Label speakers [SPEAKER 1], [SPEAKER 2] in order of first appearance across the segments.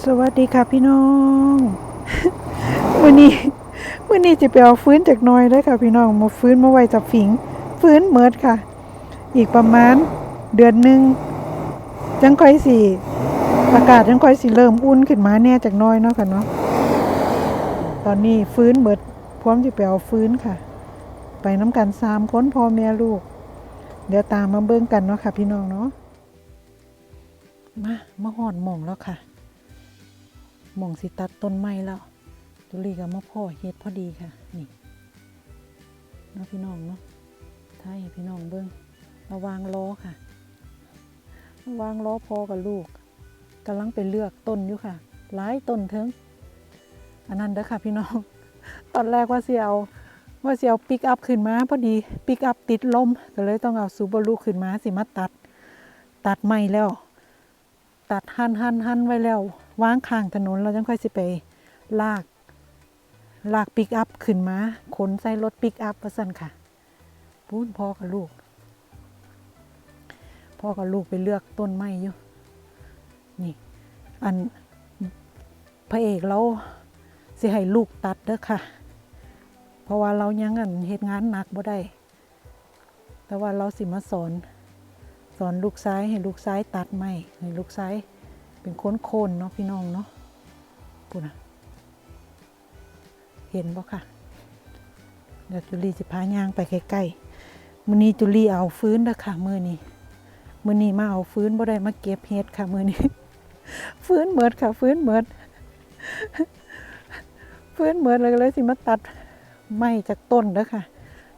[SPEAKER 1] สวัสดีค่ะพี่น้องมื่อนี้มื่อนี้จะไปเอาฟื้นจากน้อยเลยค่ะพี่น้องมาฟื้นมาไว้จับฝิง ฟื้นเมิดค่ะ อีกประมาณเดือนหนึ่งจังค่อยสิอากาศจังค่อยสิเริ่มอุ่นขึ้นมาแน่จากน้อยเนาะค่ะเนาะตอนนี้ฟื้นเมิดพร้อมจะไปเอาฟื้นค่ะ ไปน้ำกันสามคนพ่อแม่ลูก เดี๋ยวตามมาเบิ่งกันเนาะค่ะ พี่น้องเนาะมามาหอดหม่องแล้วค่ะ ม่องสิตัดต้นไม้แล้วตุลีกับมะพ่อเฮ็ดพอดีค่ะ นี่เนาะพี่น้องเนาะถ้าให้พี่น้องเบิ้งระวางล้อค่ะระวางล้อพอกับลูกกำลังไปเลือกต้นอยู่ค่ะ หลายต้นเถิงอันนั้นเด้อค่ะพี่น้อง ตอนแรกว่าเสิเอาว่าเสิเอาปิกอัพขึ้นมาพอดีปิกอัพติดลมก็เลยต้องเอาซูบารุขึ้นมาสิมาตัด ตัดไม้แล้ว ตัดหั่นหั่นหั่นไว้แล้ว วางข้างถนนเราจังค่อยสิไปลาก ลากปิกอัพขึ้นมาขนใส่รถปิกอัพว่าสั่นค่ะพูนพ่อกับลูก พ่อกับลูกไปเลือกต้นไม้อยู่นี่ อันพระเอกเราสิให้ลูกตัดเด้อค่ะ เพราะว่าเรายังอันเหตุงานหนักบ่ได้ แต่ว่าเราสิมาสอน สอนลูกซ้ายให้ลูกซ้ายตัดไม้ให้ลูกซ้าย เป็นโค้นโคนๆเนาะพี่น้องเนาะปุ่นะเห็นบ่ค่ะเดี๋ยวจุลีจะพายางไปใกล้ๆมือนี้จุลีเอาฟื้นเด้อค่ะมือนี้มือนี้มาเอาฟื้นบ่ได้มาเก็บเห็ดค่ะมือนี้ ฟื้นเหมิดค่ะ ฟื้นเหมิดฟื้นเหมิดเลยเลยสิมาตัดไม้จากต้นเด้อค่ะ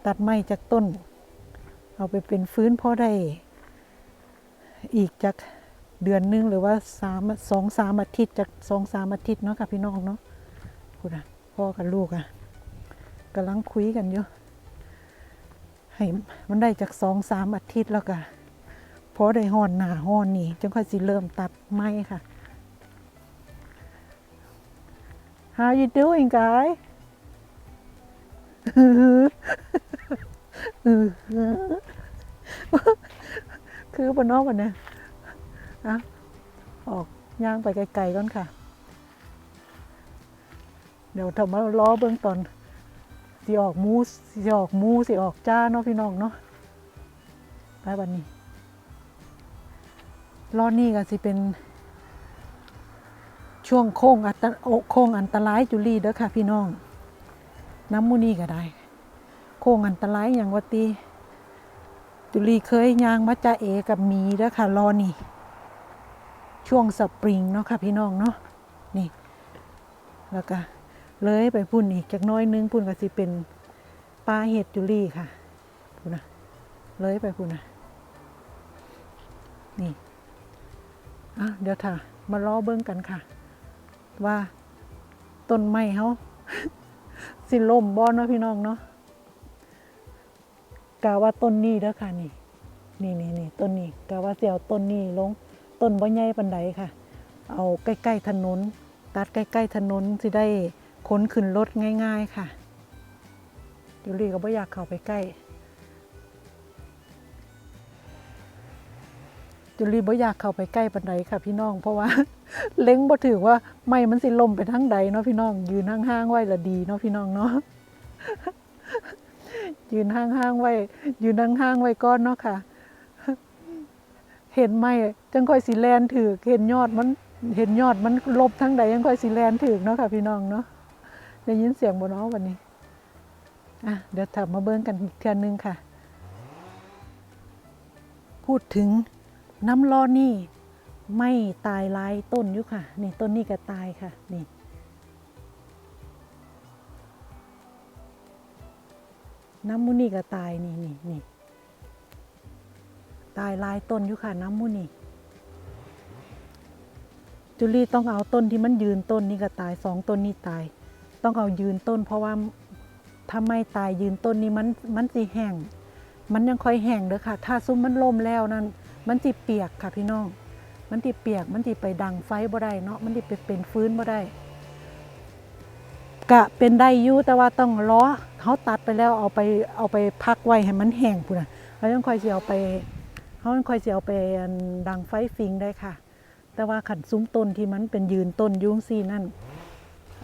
[SPEAKER 1] ตัดไม้จากต้น เอาไปเป็นฟื้นพอได้ อีกจาก เดือนหนึงหรือว่าสามสองสามอาทิตย์จากสองสามอาทิตย์เนาะค่ะพี่น้องเนาะพูดอะพ่อกับลูกอะกำลังคุยกันอยู่ให้มันได้จากสองสามอาทิตย์แล้วก็พอได้ห่อนหนาห่อนนี่จังค่อยสิเริ่มตัดไม้ค่ะ How you doing guy คือบนนอกวันเนี่ย อะออกย่างไปไกลๆก่อนค่ะ เดี๋ยวทำมาล้อเบื้องตอนสิออกมูสสิออกมูสิออกจ้าเนาะพี่น้องเนาะไปวันนี้ล้อนี่ก็สิเป็นช่วงโค้งอันตโค้งอันตรายจุลีเด้อค่ะ พี่น้อง น้ำมูนี่ก็ได้ โค้งอันตรายอย่างวัตีจุลีเคยยางมาจ่าเอกับมีเด้อค่ะรอนี่ ช่วงสปริงเนาะค่ะพี่น้องเนาะนี่ แล้วก็เลยไปพุ่นอีกจากน้อยนึงพุ่นก็สิเป็นปลาเห็ดจุลี่ค่ะพุ่นนะเลยไปพุ่นนะนี่อะเดี๋ยวค่ะมาล้อเบิ้งกันค่ะ ว่าต้นไม้เขาสิล่มบ่เนาะพี่น้องเนาะกาว่าต้นนี้เด้อค่ะนี่ นี่นี่นี่ต้นนี้กาว่าเสียวต้นนี้ลง ต้นบ่ใหญ่ปันใดค่ะ เอาใกล้ๆถนน ตัดใกล้ๆถนนสิได้ขนขึ้นรถง่าย ๆค่ะจูลี่ก็บ่อยากเข้าไปใกล้จูลี่บ่อยากเข้าไปใกล้ปันใดค่ะพี่น้อง เพราะว่าเล็งบ่ถือว่าไม่มันสิลมไปทั้งใดเนาะพี่น้อง ยืนห่างๆไว้ละดีเนาะพี่น้องเนาะยืนห่างๆไว้ยืนห่างๆไว้ก้อนเนาะค่ะ เห็นไหมจังค่อยสีแลนถือเห็นยอดมันเห็นยอดมันลบทั้งใดยังค่อยสีแลนถือเนาะค่ะพี่น้องเนาะได้ยินเสียงบ่เนาะวันนี้อะเดี๋ยวถับมาเบิ้งกันอีกเทือนนึงค่ะ พูดถึงน้ำร้อนนี่ไม่ตายหลายต้นอยู่ค่ะนี่ต้นนี้ก็ตายค่ะนี่น้ำมุนี่ก็ตายนี่นี่นี่ ตายลายต้นอยู่ค่ะน้ำมุนี่จุลี่ต้องเอาต้นที่มันยืนต้นนี้ก็ตายสองต้นนี้ตาย ต้องเอายืนต้น เพราะว่าถ้าไม่ตายยืนต้นนี้มันมันสิแห้งมันยังค่อยแห้งเด้อค่ะ ถ้าซุ้มมันล่มแล้วนั่นมันสิเปียกค่ะพี่น้อง มันสิเปียกมันสิไปดังไฟบ่ได้เนาะมันสิไปเป็นฟื้นบ่ได้กะเป็นได้ยู่แต่ว่าต้องล้อเขาตัดไปแล้วเอาไปเอาไปพักไว้ให้มันแห้งพุ่นนะแล้วยังค่อยสิเอาไป เขายังค่อยสิเอาไปดังไฟฟิงได้ค่ะ แต่ว่าขันซุ้มต้นที่มันเป็นยืนต้นยุ้งซี่นั่น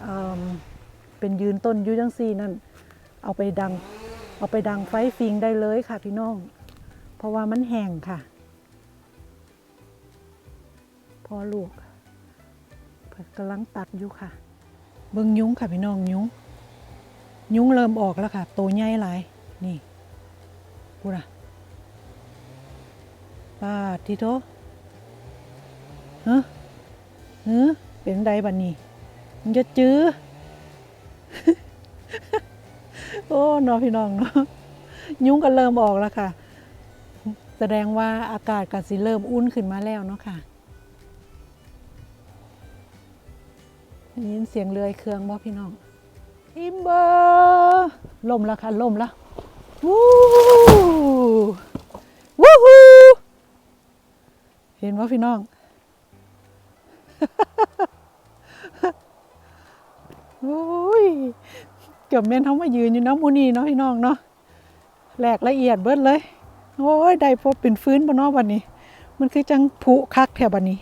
[SPEAKER 1] เเป็นยืนต้นยุจังซี่นั่นเอาไปดังเอาไปดังไฟฟิงได้เลยค่ะพี่น้อง เพราะว่ามันแห้งค่ะ พอลูกกำลังตัดอยู่ค่ะ เบิ่งยุ้งค่ะพี่น้องยุ้ง ยุ้งเริ่มออกแล้วค่ะ โตใหญ่หลายนี่กูน่ะ ป้าทีโตเฮ้อเฮ้อเป็นไดบัดนี้มันจะจื้อโอ้นอพี่น้องเนาะยุ้งก็เริ่มออกแล้วค่ะ แสดงว่าอากาศก็สิเริ่มอุ่นขึ้นมาแล้วเนาะค่ะยินเสียงเรือยเครื่องบ่พี่น้องอิมเบอร์ลมแล้วค่ะลมแล้ววู้วู้ฮู้ เห็นว่าพี่น้อง โอ้ย เกือบแม่นเขามายืนอยู่น้ำมูนีเนาะพี่น้องเนาะแหลกละเอียดเบิดเลย โอ้ย ได้พบเป็นฟื้นบนนอกวันนี้ มันคือจังผุคักแถวบันนี้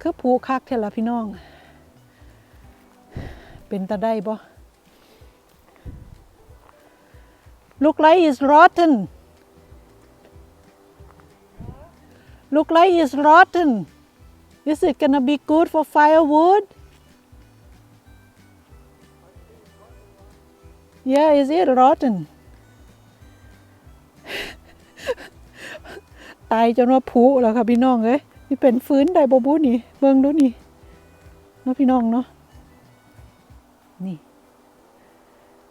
[SPEAKER 1] คือผุคักแถวละพี่น้อง เป็นตาได้บ่ Look like it's rotten Look like it's rotten Is it gonna be good for firewood Yeah is it rotten ตายจนว่าผุแล้วค่ะพี่น้องเอ้ยนี่เป็นฟื้นได้บบุนี่ เบิ่งดูนี่เนาะพี่น้องเนาะนี่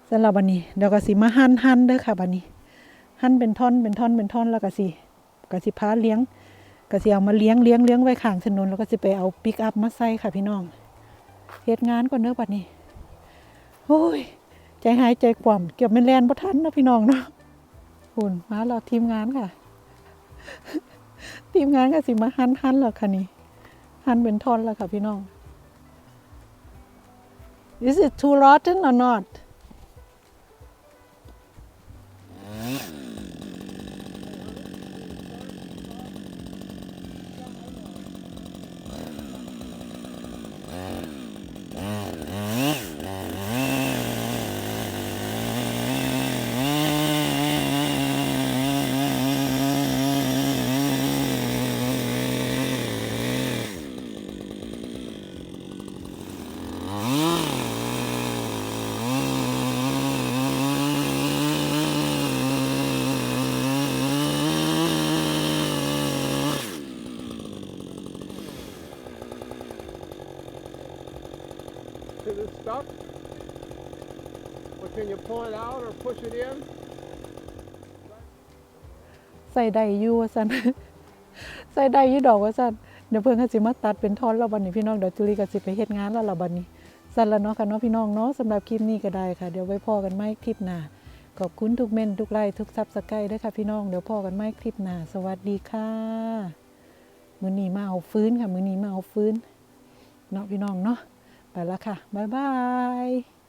[SPEAKER 1] สำหรับวันนี้ เดี๋ยวก็สิมาหั่นหั่นเด้อค่ะบันนี้ หั่นเป็นท่อนเป็นท่อนเป็นท่อนแล้วก็สิก็สิพาเลี้ยง ก็สิเอามาเลี้ยงเลี้ยงเลี้ยงไว้ข้างถนนแล้วก็สิไปเอาปิกอัพมาใส่ค่ะพี่น้องเฮ็ดงานก่อนเด้อบัดนี้โอ้ยใจหายใจกว่ำเกือบไม่นแลนบ่ทันนะพี่น้องเนาะหุ่นมาเราทีมงานค่ะ ทีมงานก็สิมาหันหันแล้วค่ะนี่หันเป็นท่อนแล้วค่ะพี่น้อง Is it too rotten or not?
[SPEAKER 2] Is it stuck? Or can you pull it out or push it in?
[SPEAKER 1] ใส่ได้อยู่ว่าซั่นใส่ได้อยู่ดอกว่าซั่นเดี๋ยวเพิ่นก็สิมาตัดเป็นท่อนแล้วบัดนี้พี่น้องเดี๋ยวจุลีก็สิไปเฮ็ดงานแล้วล่ะบัดนี้สั่นแล้วเนาะค่ะเนาะพี่น้องเนาะสำหรับคลิปนี้ก็ได้ค่ะ เดี๋ยวไว้พอกันใหม่คลิปหน้าขอบคุณทุกเม่นทุกไลค์ทุกซับสไครต์ด้วยค่ะพี่น้องเดี๋ยวพอกันใหม่คลิปหน้าสวัสดีค่ะมื้อนี้มาเอาฟื้นค่ะมื้อนี้มาเอาฟื้นเนาะพี่น้องเนาะ ไปแล้วค่ะ บ๊ายบาย